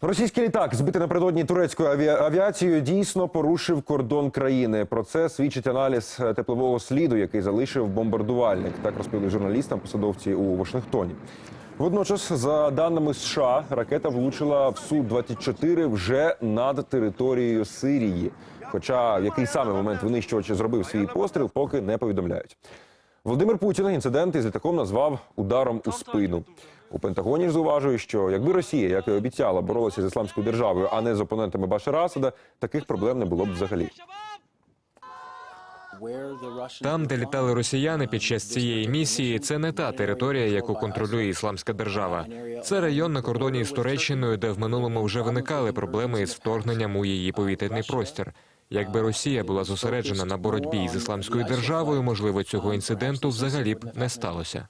Російський літак, збитий напередодні турецькою авіа- авіацією, дійсно порушив кордон країни. Про це свідчить аналіз е, теплового сліду, який залишив бомбардувальник. Так розповіли журналістам посадовці у Вашингтоні. Водночас, за даними США, ракета влучила в су 24 вже над територією Сирії. Хоча в який саме момент винищувач зробив свій постріл, поки не повідомляють. Володимир Путін інцидент із літаком назвав ударом у спину. У Пентагоні ж зауважує, що якби Росія, як і обіцяла, боролася з ісламською державою, а не з опонентами Башара Асада, таких проблем не було б взагалі. Там, де літали росіяни під час цієї місії, це не та територія, яку контролює ісламська держава. Це район на кордоні з Туреччиною, де в минулому вже виникали проблеми із вторгненням у її повітряний простір. Якби Росія була зосереджена на боротьбі з ісламською державою, можливо, цього інциденту взагалі б не сталося.